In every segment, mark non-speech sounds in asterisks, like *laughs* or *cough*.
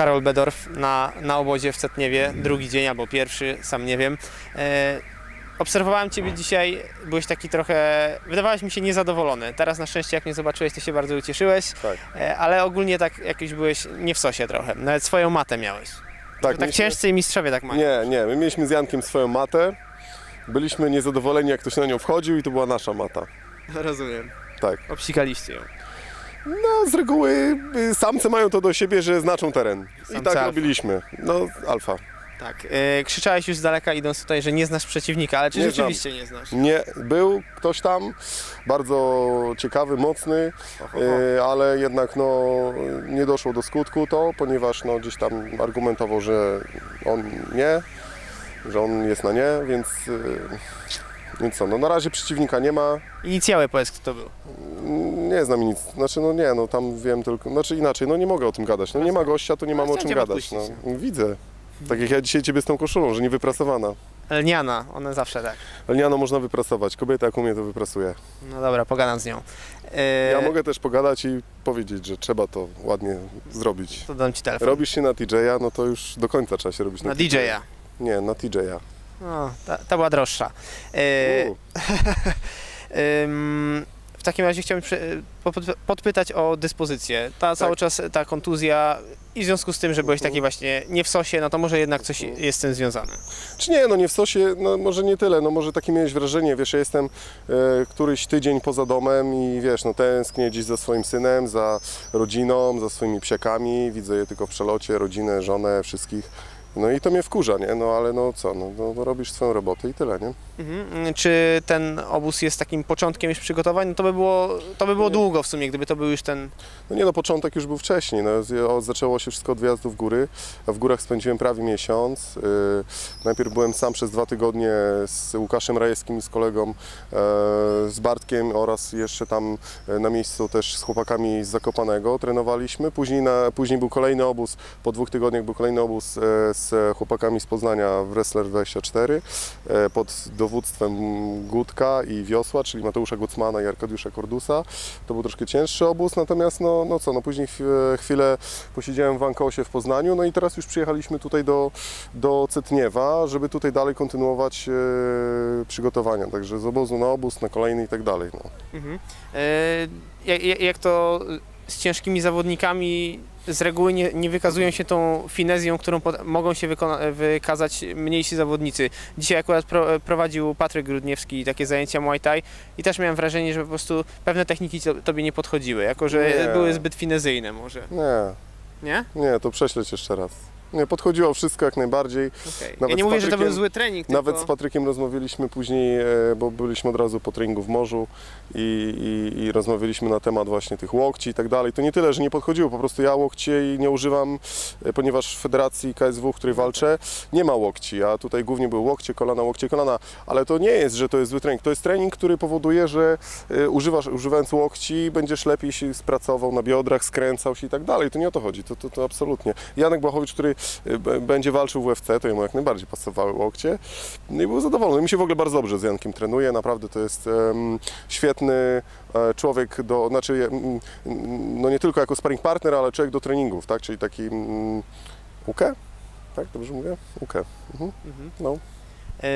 Karol Bedorf na, na obozie w Cetniewie, drugi dzień albo pierwszy, sam nie wiem. E, obserwowałem Ciebie dzisiaj, byłeś taki trochę, wydawałeś mi się niezadowolony. Teraz na szczęście jak mnie zobaczyłeś, to się bardzo ucieszyłeś, Tak. e, ale ogólnie tak jakiś byłeś nie w sosie trochę, nawet swoją matę miałeś. Tak, tak mieliśmy- ciężcy i mistrzowie tak mają. Nie, nie, my mieliśmy z Jankiem swoją matę. Byliśmy niezadowoleni, jak ktoś na nią wchodził i to była nasza mata. *laughs* Rozumiem. Tak. Obsikaliście ją. No, z reguły y, samce mają to do siebie, że znaczą teren. I Samce tak alfa. robiliśmy. No, alfa. Tak. E, krzyczałeś już z daleka idąc tutaj, że nie znasz przeciwnika, ale czy Nie rzeczywiście nie znasz? Nie, był ktoś tam, bardzo ciekawy, mocny, y, ale jednak no, nie doszło do skutku to, ponieważ no, gdzieś tam argumentował, że on nie, że on jest na nie, więc, y, więc co, no na razie przeciwnika nie ma, Inicjały powiedz, kto to był. Nie znam nic, znaczy no nie, no tam wiem tylko, znaczy inaczej, no nie mogę o tym gadać, no nie ma gościa, to nie mam o czym gadać, no widzę. Tak jak ja dzisiaj ciebie z tą koszulą, że nie wyprasowana. Lniana, one zawsze tak. Lniano można wyprasować, kobieta jak umie to wyprasuje. No dobra, pogadam z nią. E, Ja mogę też pogadać i powiedzieć, że trzeba to ładnie zrobić. To dam ci telefon. Robisz się na TJ-a, no to już do końca trzeba się robić na, Na DJ-a. Nie, na TJ-a. No, ta, ta była droższa. E, *laughs* w takim razie chciałbym podpytać o dyspozycję. Ta cały czas ta kontuzja i w związku z tym, że byłeś taki właśnie nie w sosie, no to może jednak coś jest z tym związane. Czy nie, no nie w sosie, no może nie tyle, no może takie miałeś wrażenie, wiesz, ja jestem e, któryś tydzień poza domem i wiesz, no tęsknię dziś za swoim synem, za rodziną, za swoimi psiakami, widzę je tylko w przelocie, rodzinę, żonę, wszystkich. No i to mnie wkurza, nie? No ale no co, no, no, no robisz swoją robotę i tyle, nie? Mhm. Czy ten obóz jest takim początkiem już przygotowań? No to by było, to by było Nie. długo w sumie, gdyby to był już ten... No nie no, początek już był wcześniej. No, zaczęło się wszystko od wyjazdu w góry. W górach spędziłem prawie miesiąc. Yy, najpierw byłem sam przez dwa tygodnie z Łukaszem Rajewskim i z kolegą, e, z Bartkiem oraz jeszcze tam e, na miejscu też z chłopakami z Zakopanego trenowaliśmy. Później, na, później był kolejny obóz, po dwóch tygodniach był kolejny obóz e, z chłopakami z Poznania w Wrestler 24 e, pod dowództwem Gutka i Wiosła, czyli Mateusza Gucmana i Arkadiusza Kordusa. To był troszkę cięższy obóz, natomiast no, no co, no później chwi- chwilę posiedziałem w Ankosie w Poznaniu, no i teraz już przyjechaliśmy tutaj do, do Cetniewa, żeby tutaj dalej kontynuować e, przygotowania, także z obozu na obóz, na kolejny i tak dalej. No. Mhm. E, jak- jak to z ciężkimi zawodnikami z reguły nie, nie wykazują się tą finezją, którą pod, mogą się wykazać mniejsi zawodnicy. Dzisiaj akurat pro, prowadził Patryk Grudniewski takie zajęcia Muay Thai i też miałem wrażenie, że po prostu pewne techniki to, tobie nie podchodziły, jako że Nie. były zbyt finezyjne może. Nie, Nie? nie, to prześleć jeszcze raz. Nie, podchodziło wszystko jak najbardziej. Okay. Ja Nawet nie z mówię, że to był zły trening, Nawet z tylko... Patrykiem rozmawialiśmy później, e, bo byliśmy od razu po treningu w morzu i, i, i rozmawialiśmy na temat właśnie tych łokci i tak dalej. To nie tyle, że nie podchodziło, po prostu ja łokci nie używam, e, ponieważ w federacji KSW, w której walczę, nie ma łokci, a tutaj głównie były łokcie, kolana, łokcie, kolana, ale to nie jest, że to jest zły trening. To jest trening, który powoduje, że e, używasz, używając łokci będziesz lepiej się spracował na biodrach, skręcał się i tak dalej. To nie o to chodzi, to, to, to absolutnie. Janek Błachowicz, który będzie walczył w UFC, to jemu jak najbardziej pasowały łokcie. No i był zadowolony. Mi się w ogóle bardzo dobrze z Jankiem trenuje. Naprawdę to jest em, świetny e, człowiek do, znaczy no nie tylko jako sparring partner, ale człowiek do treningów, tak? Czyli taki um, ukę? Tak, dobrze mówię? Ukę. Mhm. Mhm. No. E,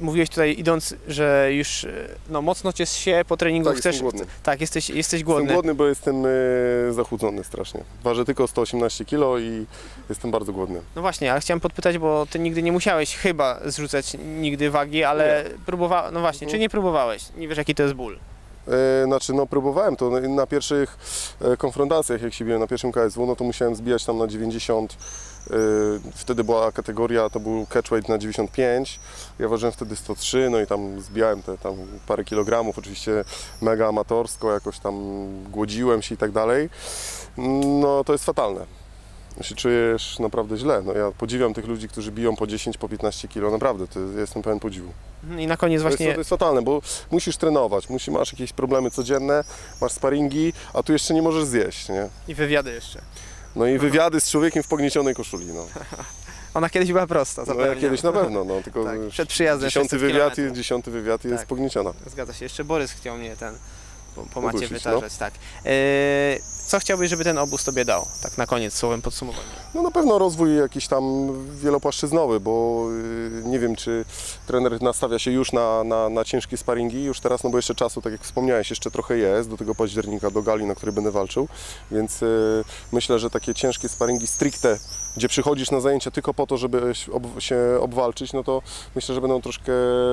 mówiłeś tutaj idąc, że już e, no, mocno cię się po treningu Tak, chcesz... jestem głodny. Tak, jesteś, jesteś Jestem głodny. głodny, bo jestem e, zachudzony strasznie. Ważę tylko 118 kg i jestem bardzo głodny. No właśnie, ale chciałem podpytać, bo ty nigdy nie musiałeś chyba zrzucać nigdy wagi, ale próbowałeś, no właśnie, Mhm. czy nie próbowałeś? Nie wiesz jaki to jest ból. E, Znaczy, no próbowałem to na pierwszych e, konfrontacjach, jak się biłem na pierwszym KSW, no to musiałem zbijać tam na 90. e, Wtedy była kategoria, to był catchweight na 95. Ja ważyłem wtedy 103, no i tam zbijałem te tam parę kilogramów, oczywiście mega amatorsko, jakoś tam głodziłem się i tak dalej. No to jest fatalne. Się czujesz naprawdę źle. No, ja podziwiam tych ludzi, którzy biją po 10, po 15 kilo, naprawdę, to jest, jestem pełen podziwu. I na koniec To jest, właśnie, to jest fatalne, bo musisz trenować, musi, masz jakieś problemy codzienne, masz sparingi, a tu jeszcze nie możesz zjeść, nie? i wywiady jeszcze. No i wywiady z człowiekiem w pogniecionej koszuli, no. *laughs* Ona kiedyś była prosta, No ja kiedyś na pewno, no, tylko Tak, przed przyjazdem dziesiąty 600 wywiad, dziesiąty wywiad jest Tak. pognieciona. Zgadza się, jeszcze Borys chciał mnie ten po, po macie Udusić, no. wytarzać, tak. E, co chciałbyś, żeby ten obóz tobie dał? Tak na koniec, słowem podsumowania. No na pewno rozwój jakiś tam wielopłaszczyznowy, bo y, nie wiem, czy trener nastawia się już na, na, na ciężkie sparingi, już teraz, no bo jeszcze czasu, tak jak wspomniałeś, jeszcze trochę jest do tego października, do gali, na której będę walczył, więc y, myślę, że takie ciężkie sparingi stricte, gdzie przychodzisz na zajęcia tylko po to, żeby się ob, się obwalczyć, no to myślę, że będą troszkę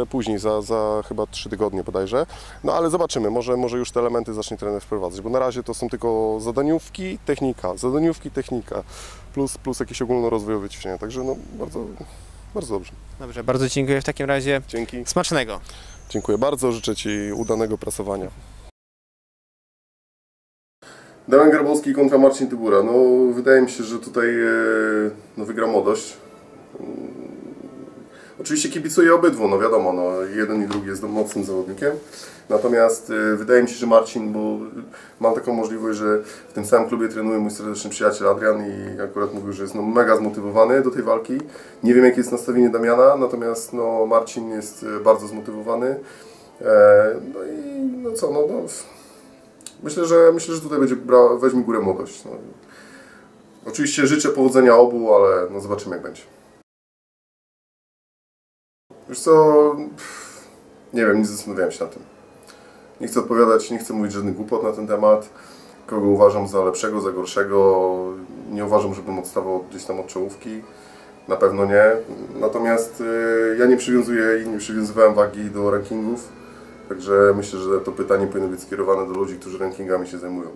później, za, za chyba trzy tygodnie bodajże, no ale zobaczymy, może, może już te elementy zacznie trener wprowadzać, bo na razie to są tylko zadaniówki, technika, zadaniówki, technika, plus, plus jakieś ogólnorozwojowe ćwiczenia, także no bardzo, bardzo dobrze. Dobrze, bardzo dziękuję w takim razie. Dzięki. Smacznego. Dziękuję bardzo, życzę Ci udanego prasowania. Damian Grabowski kontra Marcin Tybura. No, wydaje mi się, że tutaj e, no, wygra młodość. Mm, Oczywiście kibicuję obydwu, no wiadomo, no, jeden i drugi jest mocnym zawodnikiem. Natomiast e, wydaje mi się, że Marcin, bo mam taką możliwość, że w tym samym klubie trenuje mój serdeczny przyjaciel Adrian i akurat mówił, że jest no, mega zmotywowany do tej walki. Nie wiem, jakie jest nastawienie Damiana, natomiast no, Marcin jest e, bardzo zmotywowany. No i no co, no, no myślę, że myślę, że tutaj będzie bra, weźmie górę młodość. No. Oczywiście życzę powodzenia obu, ale no zobaczymy jak będzie. Wiesz co, nie wiem, nie zastanawiałem się na tym. Nie chcę odpowiadać, nie chcę mówić żadnych głupot na ten temat. Kogo uważam za lepszego, za gorszego. Nie uważam, żebym odstawał gdzieś tam od czołówki. Na pewno nie. Natomiast y, ja nie przywiązuję i nie przywiązywałem wagi do rankingów. Także myślę, że to pytanie powinno być skierowane do ludzi, którzy rankingami się zajmują.